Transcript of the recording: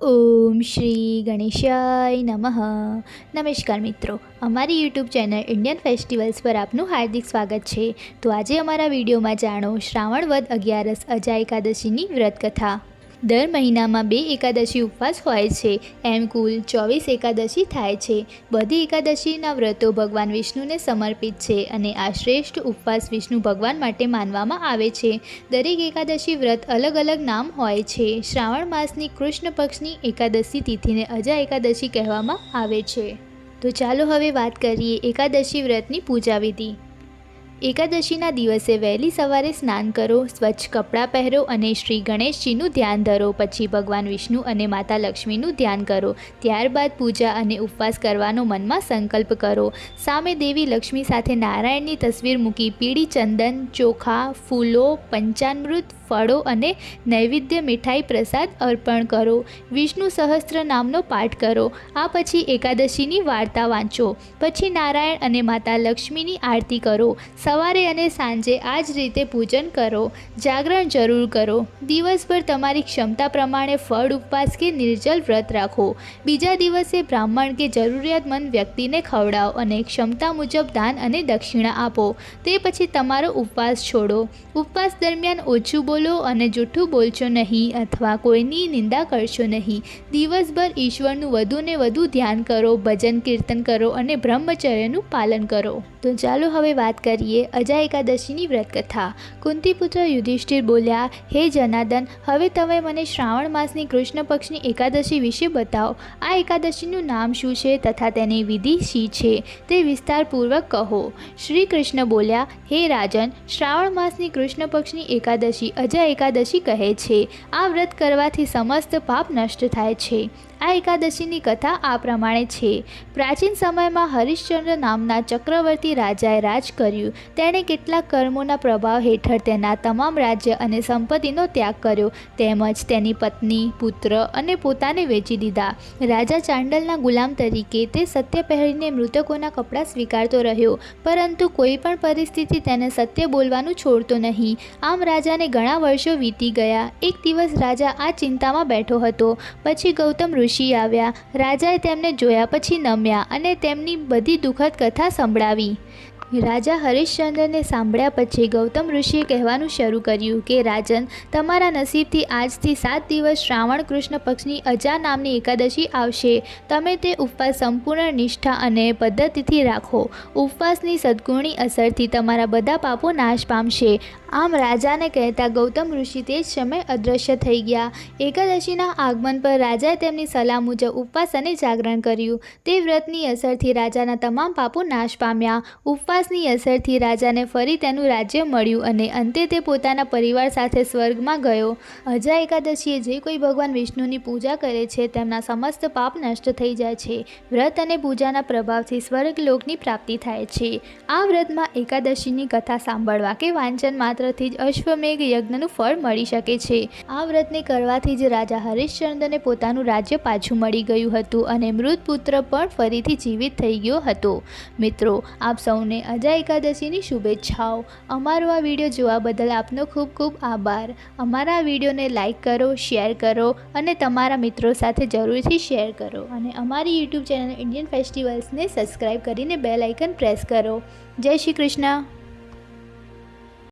ઓમ શ્રી ગણેશાય નમઃ. નમસ્કાર મિત્રો, અમારી યુટ્યુબ ચેનલ ઇન્ડિયન ફેસ્ટિવલ્સ પર આપનું હાર્દિક સ્વાગત છે. તો આજે અમારા વિડીયોમાં જાણો શ્રાવણ વદ અગિયારસ અજા એકાદશીની વ્રત કથા દર મહિનામાં બે એકાદશી ઉપવાસ હોય છે. એમ કુલ ચોવીસ એકાદશી થાય છે. બધી એકાદશીના વ્રતો ભગવાન વિષ્ણુને સમર્પિત છે અને આ શ્રેષ્ઠ ઉપવાસ વિષ્ણુ ભગવાન માટે માનવામાં આવે છે. દરેક એકાદશી વ્રત અલગ અલગ નામ હોય છે. શ્રાવણ માસની કૃષ્ણ પક્ષની એકાદશી તિથિને અજા એકાદશી કહેવામાં આવે છે. તો ચાલો હવે વાત કરીએ એકાદશી વ્રતની પૂજા વિધિ. એકાદશીના દિવસે વહેલી સવારે સ્નાન કરો, સ્વચ્છ કપડાં પહેરો અને શ્રી ગણેશજીનું ધ્યાન ધરો. પછી ભગવાન વિષ્ણુ અને માતા લક્ષ્મીનું ધ્યાન કરો. ત્યારબાદ પૂજા અને ઉપવાસ કરવાનો મનમાં સંકલ્પ કરો. સામે દેવી લક્ષ્મી સાથે નારાયણની તસવીર મૂકી પીળી ચંદન, ચોખા, ફૂલો, પંચામૃત ફળો અને નૈવેદ્ય મીઠાઈ પ્રસાદ અર્પણ કરો. વિષ્ણુ સહસ્ત્ર નામનો પાઠ કરો. આ પછી એકાદશીની વાર્તા વાંચો. પછી નારાયણ અને માતા લક્ષ્મીની આરતી કરો. સવારે અને સાંજે આ જ રીતે પૂજન કરો. જાગરણ જરૂર કરો. દિવસભર તમારી ક્ષમતા પ્રમાણે ફળ, ઉપવાસ કે નિર્જલ વ્રત રાખો. બીજા દિવસે બ્રાહ્મણ કે જરૂરિયાતમંદ વ્યક્તિને ખવડાવો અને ક્ષમતા મુજબ દાન અને દક્ષિણા આપો. તે પછી તમારો ઉપવાસ છોડો. ઉપવાસ દરમિયાન ઓછું બોલો અને જૂઠું બોલશો નહીં અથવા કોઈની નિંદા કરશો નહીં. દિવસભર ઈશ્વરનું વધુને વધુ ધ્યાન કરો, ભજન કીર્તન કરો અને બ્રહ્મચર્યનું પાલન કરો. તો ચાલો હવે વાત કરીએ અજા એકાદશીની વ્રત કથા કુંતીપુત્ર યુધિષ્ઠિર બોલ્યા, હે જનાર્દન, હવે તમે મને શ્રાવણ માસની કૃષ્ણ પક્ષની એકાદશી વિશે બતાવો. આ એકાદશીનું નામ શું છે તથા તેની વિધિ શી છે તે વિસ્તારપૂર્વક કહો. શ્રી કૃષ્ણ બોલ્યા, હે રાજન, શ્રાવણ માસની કૃષ્ણ પક્ષની એકાદશી અજા એકાદશી કહે છે. આ વ્રત કરવાથી સમસ્ત પાપ નષ્ટ થાય છે. આ એકાદશીની કથા આ પ્રમાણે છે. પ્રાચીન સમયમાં હરિશ્ચંદ્ર નામના ચક્રવર્તી રાજાએ રાજ કર્યું. તેણે કેટલાક કર્મોના પ્રભાવ હેઠળ તેના તમામ રાજ્ય અને સંપત્તિનો ત્યાગ કર્યો. તેમજ તેની પત્ની, પુત્ર અને પોતાને વેચી દીધા. રાજા ચાંડલના ગુલામ તરીકે તે સત્ય પહેરીને મૃતકોના કપડાં સ્વીકારતો રહ્યો. પરંતુ કોઈ પણ પરિસ્થિતિ તેને સત્ય બોલવાનું છોડતો નહીં. આમ રાજાને ઘણા વર્ષો વીતી ગયા. એક દિવસ રાજા આ ચિંતામાં બેઠો હતો. પછી ગૌતમ ઋષિ આવ્યા. રાજાએ તેમને જોયા પછી નમ્યા અને તેમની બધી દુઃખદ કથા સંભળાવી. રાજા હરિશ્ચંદ્રને સાંભળ્યા પછી ગૌતમ ઋષિએ કહેવાનું શરૂ કર્યું કે, રાજન, તમારા નસીબથી આજથી સાત દિવસ શ્રાવણ કૃષ્ણ પક્ષની અજા નામની એકાદશી આવશે. તમે તે ઉપવાસ સંપૂર્ણ નિષ્ઠા અને પદ્ધતિથી રાખો. ઉપવાસની સદગુણી અસરથી તમારા બધા પાપો નાશ પામશે. આમ રાજાને કહેતા ગૌતમ ઋષિ તે જ સમય અદૃશ્ય થઈ ગયા. એકાદશીના આગમન પર રાજાએ તેમની સલાહ મુજબ ઉપવાસ અને જાગરણ કર્યું. તે વ્રતની અસરથી રાજાના તમામ પાપો નાશ પામ્યા. ઉપવાસની અસરથી રાજાને ફરી તેનું રાજ્ય મળ્યું અને અંતે તે પોતાના પરિવાર સાથે સ્વર્ગમાં ગયો. અજા એકાદશીએ જે કોઈ ભગવાન વિષ્ણુની પૂજા કરે છે, તેમના સમસ્ત પાપ નષ્ટ થઈ જાય છે. વ્રત અને પૂજાના પ્રભાવથી સ્વર્ગલોકની પ્રાપ્તિ થાય છે. આ વ્રતમાં એકાદશીની કથા સાંભળવા કે વાંચન માત્રથી જ અશ્વમેઘ યજ્ઞનું ફળ મળી શકે છે. આ વ્રતને કરવાથી જ રાજા હરિશ્ચંદ્રને પોતાનું રાજ્ય પાછું મળી ગયું હતું અને મૃત પુત્ર પણ ફરીથી જીવિત થઈ ગયો હતો. મિત્રો, આપ સૌને અજા એકાદશીની શુભેચ્છાઓ. અમારો આ વીડિયો જોવા બદલ આપનો ખૂબ ખૂબ આભાર. અમારા વિડીયોને લાઇક કરો, શેર કરો અને તમારા મિત્રો સાથે જરૂરથી શેર કરો. અને અમારી યુટ્યુબ ચેનલ ઇન્ડિયન ફેસ્ટિવલ્સને સબસ્ક્રાઈબ કરીને બેલ આઇકન પ્રેસ કરો. જય શ્રી કૃષ્ણ.